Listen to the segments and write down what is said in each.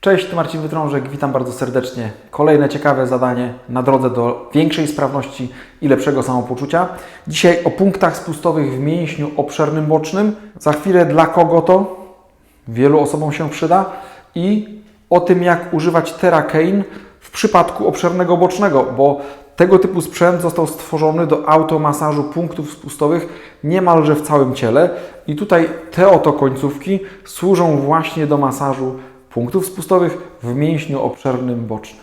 Cześć, tu Marcin Wytrążek, witam bardzo serdecznie. Kolejne ciekawe zadanie na drodze do większej sprawności i lepszego samopoczucia. Dzisiaj o punktach spustowych w mięśniu obszernym bocznym. Za chwilę dla kogo to wielu osobom się przyda i o tym, jak używać Terracain w przypadku obszernego bocznego, bo tego typu sprzęt został stworzony do automasażu punktów spustowych niemalże w całym ciele i tutaj te oto końcówki służą właśnie do masażu punktów spustowych w mięśniu obszernym bocznym.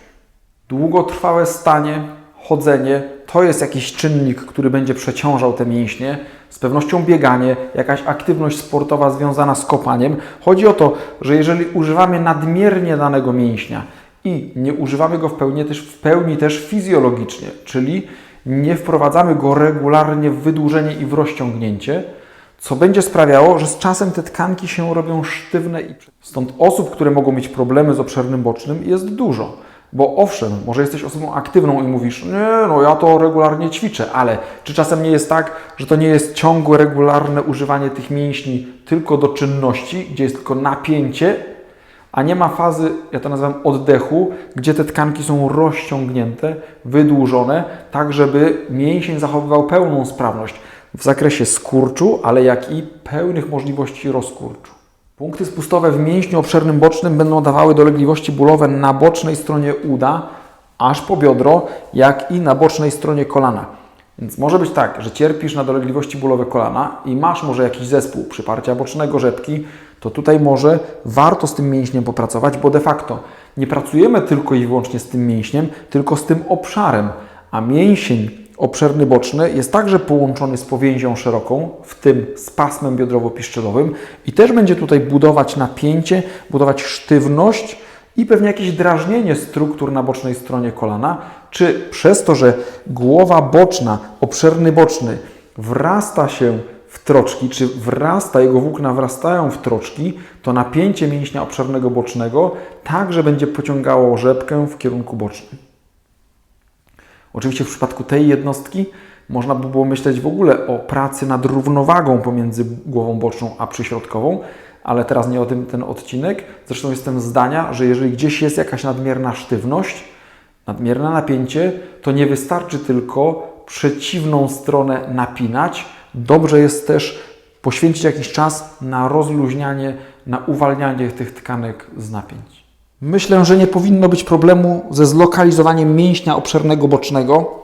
Długotrwałe stanie, chodzenie to jest jakiś czynnik, który będzie przeciążał te mięśnie. Z pewnością bieganie, jakaś aktywność sportowa związana z kopaniem. Chodzi o to, że jeżeli używamy nadmiernie danego mięśnia i nie używamy go w pełni też, w pełni też fizjologicznie, czyli nie wprowadzamy go regularnie w wydłużenie i w rozciągnięcie, co będzie sprawiało, że z czasem te tkanki się robią sztywne i stąd osób, które mogą mieć problemy z obszernym bocznym jest dużo. Bo owszem, może jesteś osobą aktywną i mówisz, nie, no ja to regularnie ćwiczę, ale czy czasem nie jest tak, że to nie jest ciągłe, regularne używanie tych mięśni tylko do czynności, gdzie jest tylko napięcie, a nie ma fazy, ja to nazywam oddechu, gdzie te tkanki są rozciągnięte, wydłużone, tak żeby mięsień zachowywał pełną sprawność w zakresie skurczu, ale jak i pełnych możliwości rozkurczu. Punkty spustowe w mięśniu obszernym bocznym będą dawały dolegliwości bólowe na bocznej stronie uda, aż po biodro, jak i na bocznej stronie kolana. Więc może być tak, że cierpisz na dolegliwości bólowe kolana i masz może jakiś zespół przyparcia bocznego rzepki, to tutaj może warto z tym mięśniem popracować, bo de facto nie pracujemy tylko i wyłącznie z tym mięśniem, tylko z tym obszarem, a mięsień obszerny boczny jest także połączony z powięzią szeroką, w tym z pasmem biodrowo-piszczelowym i też będzie tutaj budować napięcie, budować sztywność i pewnie jakieś drażnienie struktur na bocznej stronie kolana, czy przez to, że głowa boczna, obszerny boczny wrasta się w troczki, czy wrasta, jego włókna wrastają w troczki, to napięcie mięśnia obszernego bocznego także będzie pociągało rzepkę w kierunku bocznym. Oczywiście w przypadku tej jednostki można by było myśleć w ogóle o pracy nad równowagą pomiędzy głową boczną a przyśrodkową, ale teraz nie o tym ten odcinek. Zresztą jestem zdania, że jeżeli gdzieś jest jakaś nadmierna sztywność, nadmierne napięcie, to nie wystarczy tylko przeciwną stronę napinać. Dobrze jest też poświęcić jakiś czas na rozluźnianie, na uwalnianie tych tkanek z napięć. Myślę, że nie powinno być problemu ze zlokalizowaniem mięśnia obszernego bocznego.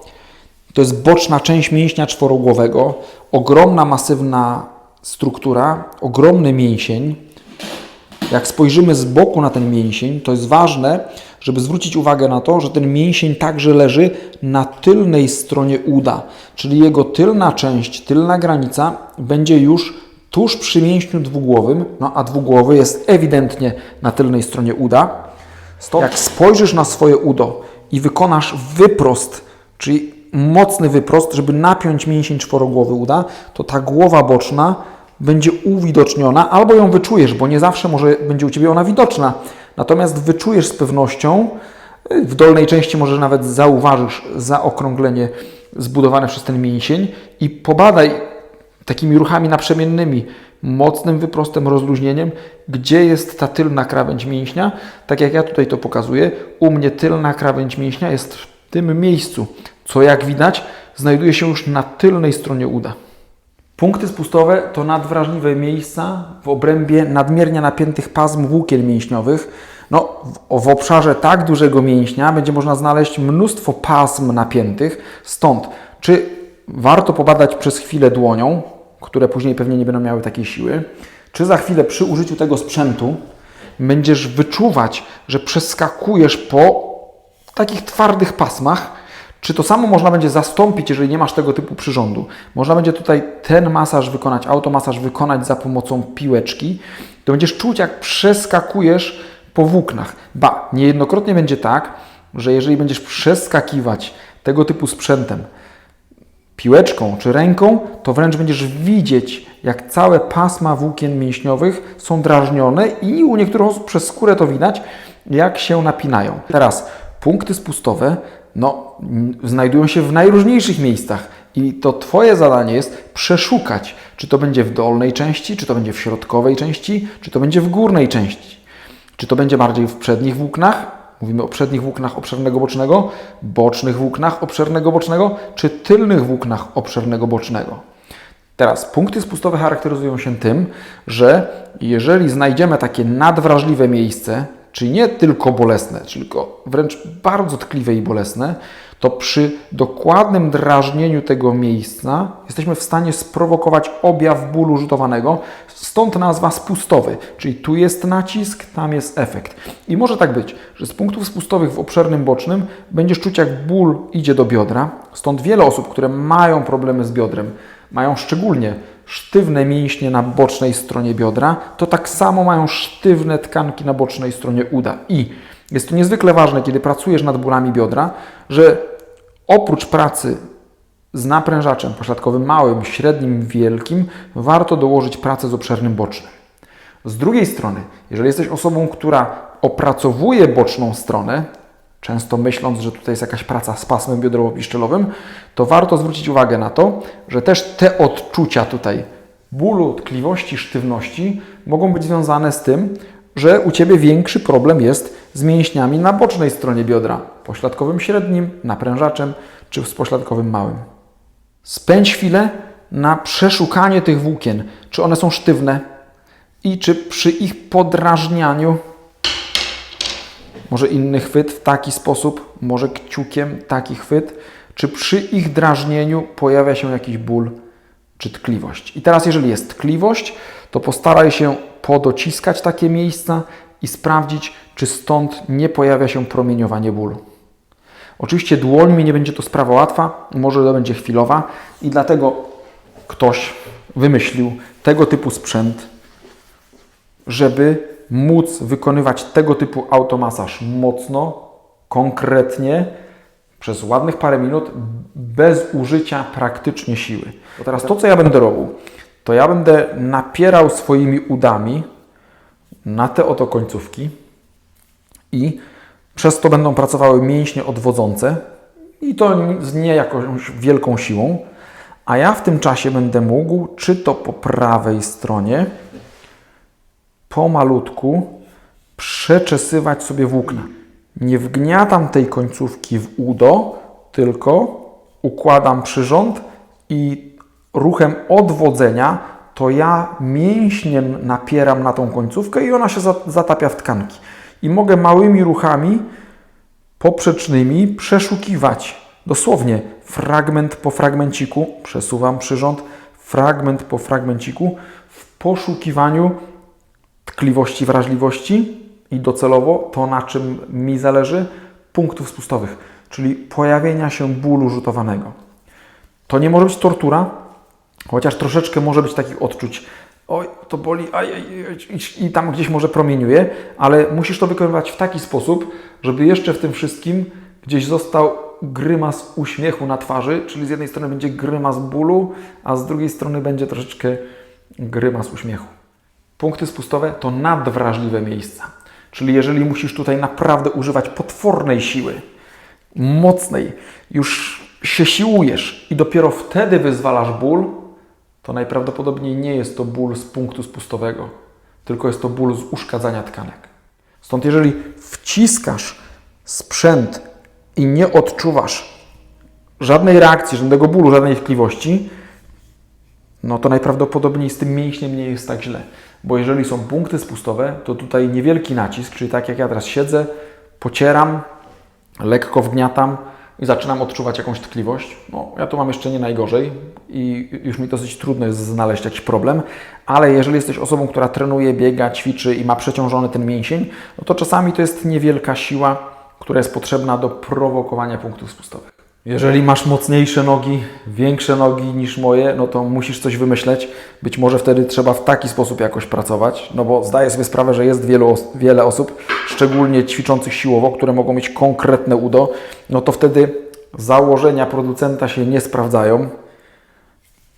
To jest boczna część mięśnia czworogłowego, ogromna, masywna struktura, ogromny mięsień. Jak spojrzymy z boku na ten mięsień, to jest ważne, żeby zwrócić uwagę na to, że ten mięsień także leży na tylnej stronie uda, czyli jego tylna część, tylna granica będzie już tuż przy mięśniu dwugłowym, no a dwugłowy jest ewidentnie na tylnej stronie uda. Stop. Jak spojrzysz na swoje udo i wykonasz wyprost, czyli mocny wyprost, żeby napiąć mięsień czworogłowy uda, to ta głowa boczna będzie uwidoczniona, albo ją wyczujesz, bo nie zawsze może będzie u Ciebie ona widoczna. Natomiast wyczujesz z pewnością, w dolnej części może nawet zauważysz zaokrąglenie zbudowane przez ten mięsień i pobadaj takimi ruchami naprzemiennymi, mocnym wyprostem, rozluźnieniem, gdzie jest ta tylna krawędź mięśnia. Tak jak ja tutaj to pokazuję, u mnie tylna krawędź mięśnia jest w tym miejscu, co jak widać znajduje się już na tylnej stronie uda. Punkty spustowe to nadwrażliwe miejsca w obrębie nadmiernie napiętych pasm włókien mięśniowych. No, w, w obszarze tak dużego mięśnia będzie można znaleźć mnóstwo pasm napiętych. Stąd, czy warto pobadać przez chwilę dłonią, które później pewnie nie będą miały takiej siły, czy za chwilę przy użyciu tego sprzętu będziesz wyczuwać, że przeskakujesz po takich twardych pasmach, czy to samo można będzie zastąpić, jeżeli nie masz tego typu przyrządu? Można będzie tutaj ten masaż wykonać, automasaż wykonać za pomocą piłeczki. To będziesz czuć, jak przeskakujesz po włóknach. Ba, niejednokrotnie będzie tak, że jeżeli będziesz przeskakiwać tego typu sprzętem, piłeczką czy ręką, to wręcz będziesz widzieć, jak całe pasma włókien mięśniowych są drażnione i u niektórych osób przez skórę to widać, jak się napinają. Teraz punkty spustowe no, znajdują się w najróżniejszych miejscach i to Twoje zadanie jest przeszukać, czy to będzie w dolnej części, czy to będzie w środkowej części, czy to będzie w górnej części. Czy to będzie bardziej w przednich włóknach? Mówimy o przednich włóknach obszernego bocznego, bocznych włóknach obszernego bocznego, czy tylnych włóknach obszernego bocznego. Teraz punkty spustowe charakteryzują się tym, że jeżeli znajdziemy takie nadwrażliwe miejsce, czyli nie tylko bolesne, tylko wręcz bardzo tkliwe i bolesne, to przy dokładnym drażnieniu tego miejsca jesteśmy w stanie sprowokować objaw bólu rzutowanego, stąd nazwa spustowy, czyli tu jest nacisk, tam jest efekt. I może tak być, że z punktów spustowych w obszernym bocznym będziesz czuć jak ból idzie do biodra, stąd wiele osób, które mają problemy z biodrem, mają szczególnie sztywne mięśnie na bocznej stronie biodra, to tak samo mają sztywne tkanki na bocznej stronie uda. I jest to niezwykle ważne, kiedy pracujesz nad bólami biodra, że oprócz pracy z naprężaczem pośladkowym małym, średnim, wielkim, warto dołożyć pracę z obszernym bocznym. Z drugiej strony, jeżeli jesteś osobą, która opracowuje boczną stronę, często myśląc, że tutaj jest jakaś praca z pasmem biodrowo-piszczelowym, to warto zwrócić uwagę na to, że też te odczucia tutaj bólu, tkliwości, sztywności mogą być związane z tym, że u Ciebie większy problem jest z mięśniami na bocznej stronie biodra, pośladkowym średnim, naprężaczem czy pośladkowym małym. Spędź chwilę na przeszukanie tych włókien, czy one są sztywne i czy przy ich podrażnianiu może inny chwyt w taki sposób, może kciukiem taki chwyt, czy przy ich drażnieniu pojawia się jakiś ból czy tkliwość. I teraz, jeżeli jest tkliwość, to postaraj się podociskać takie miejsca i sprawdzić, czy stąd nie pojawia się promieniowanie bólu. Oczywiście dłońmi nie będzie to sprawa łatwa, może to będzie chwilowa i dlatego ktoś wymyślił tego typu sprzęt, żeby móc wykonywać tego typu automasaż mocno, konkretnie, przez ładnych parę minut, bez użycia praktycznie siły. Bo teraz to, co ja będę robił, to ja będę napierał swoimi udami na te oto końcówki i przez to będą pracowały mięśnie odwodzące i to z nie jakąś wielką siłą, a ja w tym czasie będę mógł, czy to po prawej stronie, pomalutku przeczesywać sobie włókna. Nie wgniatam tej końcówki w udo, tylko układam przyrząd i ruchem odwodzenia to ja mięśniem napieram na tą końcówkę i ona się zatapia w tkanki. I mogę małymi ruchami poprzecznymi przeszukiwać dosłownie fragment po fragmenciku, przesuwam przyrząd, fragment po fragmenciku w poszukiwaniu tkliwości, wrażliwości i docelowo to, na czym mi zależy, punktów spustowych, czyli pojawienia się bólu rzutowanego. To nie może być tortura, chociaż troszeczkę może być takich odczuć. Oj, to boli, aj, aj, aj, i tam gdzieś może promieniuje, ale musisz to wykonywać w taki sposób, żeby jeszcze w tym wszystkim gdzieś został grymas uśmiechu na twarzy, czyli z jednej strony będzie grymas bólu, a z drugiej strony będzie troszeczkę grymas uśmiechu. Punkty spustowe to nadwrażliwe miejsca. Czyli jeżeli musisz tutaj naprawdę używać potwornej siły, mocnej, już się siłujesz i dopiero wtedy wyzwalasz ból, to najprawdopodobniej nie jest to ból z punktu spustowego, tylko jest to ból z uszkadzania tkanek. Stąd jeżeli wciskasz sprzęt i nie odczuwasz żadnej reakcji, żadnego bólu, żadnej tkliwości, no to najprawdopodobniej z tym mięśniem nie jest tak źle. Bo jeżeli są punkty spustowe, to tutaj niewielki nacisk, czyli tak jak ja teraz siedzę, pocieram, lekko wgniatam i zaczynam odczuwać jakąś tkliwość. No, ja tu mam jeszcze nie najgorzej i już mi dosyć trudno jest znaleźć jakiś problem, ale jeżeli jesteś osobą, która trenuje, biega, ćwiczy i ma przeciążony ten mięsień, no to czasami to jest niewielka siła, która jest potrzebna do prowokowania punktów spustowych. Jeżeli masz mocniejsze nogi, większe nogi niż moje, no to musisz coś wymyśleć. Być może wtedy trzeba w taki sposób jakoś pracować, no bo zdaję sobie sprawę, że jest wielu, wiele osób, szczególnie ćwiczących siłowo, które mogą mieć konkretne udo, no to wtedy założenia producenta się nie sprawdzają.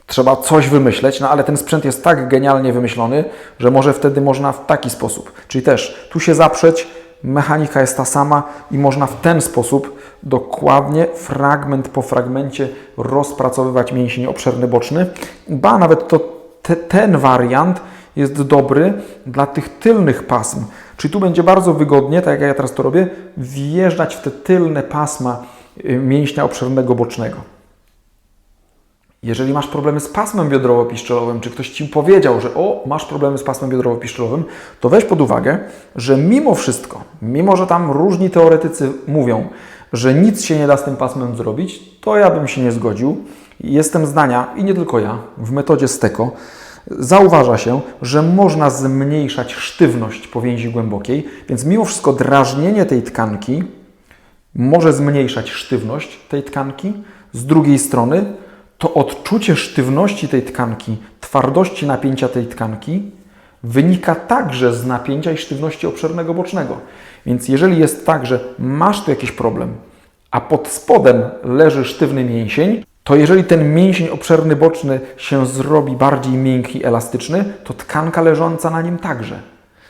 Trzeba coś wymyśleć, no ale ten sprzęt jest tak genialnie wymyślony, że może wtedy można w taki sposób, czyli też tu się zaprzeć, mechanika jest ta sama i można w ten sposób dokładnie, fragment po fragmencie rozpracowywać mięsień obszerny boczny. Ba, nawet to, te, ten wariant jest dobry dla tych tylnych pasm, Czyli tu będzie bardzo wygodnie, tak jak ja teraz to robię, wjeżdżać w te tylne pasma y, mięśnia obszernego bocznego. Jeżeli masz problemy z pasmem biodrowo-piszczelowym, czy ktoś Ci powiedział, że o, masz problemy z pasmem biodrowo-piszczelowym, to weź pod uwagę, że mimo wszystko, mimo że tam różni teoretycy mówią, że nic się nie da z tym pasmem zrobić, to ja bym się nie zgodził. Jestem zdania, i nie tylko ja, w metodzie STECO zauważa się, że można zmniejszać sztywność powięzi głębokiej, więc mimo wszystko drażnienie tej tkanki może zmniejszać sztywność tej tkanki. Z drugiej strony, to odczucie sztywności tej tkanki, twardości napięcia tej tkanki wynika także z napięcia i sztywności obszernego bocznego. Więc jeżeli jest tak, że masz tu jakiś problem, a pod spodem leży sztywny mięsień, to jeżeli ten mięsień obszerny boczny się zrobi bardziej miękki, elastyczny, to tkanka leżąca na nim także.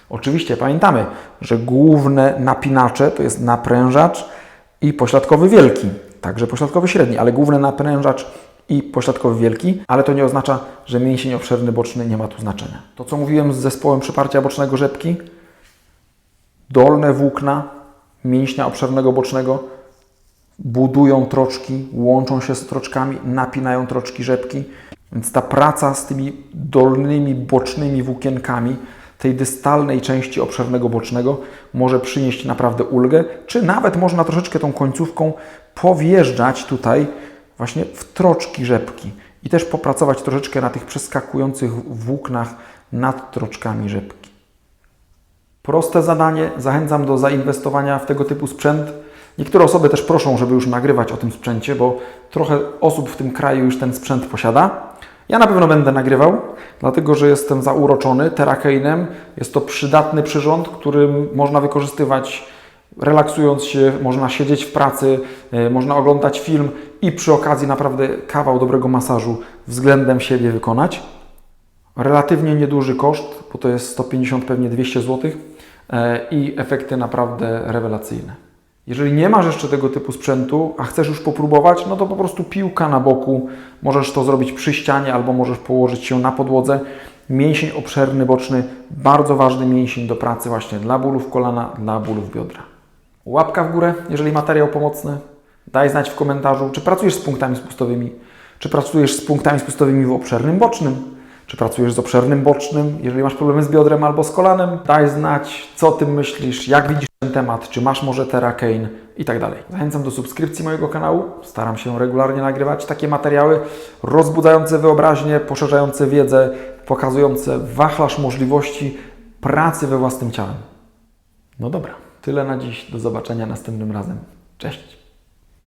Oczywiście pamiętamy, że główne napinacze to jest naprężacz i pośladkowy wielki, także pośladkowy średni, ale główny naprężacz i pośladkowy wielki, ale to nie oznacza, że mięsień obszerny boczny nie ma tu znaczenia. To co mówiłem z zespołem przyparcia bocznego rzepki, dolne włókna mięśnia obszernego bocznego budują troczki, łączą się z troczkami, napinają troczki rzepki. Więc ta praca z tymi dolnymi, bocznymi włókienkami tej dystalnej części obszernego bocznego może przynieść naprawdę ulgę, czy nawet można troszeczkę tą końcówką powjeżdżać tutaj właśnie w troczki rzepki i też popracować troszeczkę na tych przeskakujących włóknach nad troczkami rzepki. Proste zadanie, zachęcam do zainwestowania w tego typu sprzęt. Niektóre osoby też proszą, żeby już nagrywać o tym sprzęcie, bo trochę osób w tym kraju już ten sprzęt posiada. Ja na pewno będę nagrywał, dlatego że jestem zauroczony Terracane'em. Jest to przydatny przyrząd, którym można wykorzystywać relaksując się, można siedzieć w pracy, y, można oglądać film i przy okazji naprawdę kawał dobrego masażu względem siebie wykonać. Relatywnie nieduży koszt, bo to jest 150, pewnie 200 zł i efekty naprawdę rewelacyjne. Jeżeli nie masz jeszcze tego typu sprzętu, a chcesz już popróbować, no to po prostu piłka na boku. Możesz to zrobić przy ścianie albo możesz położyć się na podłodze. Mięsień obszerny boczny, bardzo ważny mięsień do pracy właśnie dla bólów kolana, dla bólów biodra. Łapka w górę, jeżeli materiał pomocny. Daj znać w komentarzu, czy pracujesz z punktami spustowymi, czy pracujesz z punktami spustowymi w obszernym bocznym, czy pracujesz z obszernym bocznym, jeżeli masz problemy z biodrem albo z kolanem. Daj znać, co o tym myślisz, jak widzisz ten temat, czy masz może Terracane i tak dalej. Zachęcam do subskrypcji mojego kanału. Staram się regularnie nagrywać takie materiały rozbudzające wyobraźnię, poszerzające wiedzę, pokazujące wachlarz możliwości pracy we własnym ciałem. No dobra, tyle na dziś. Do zobaczenia następnym razem. Cześć!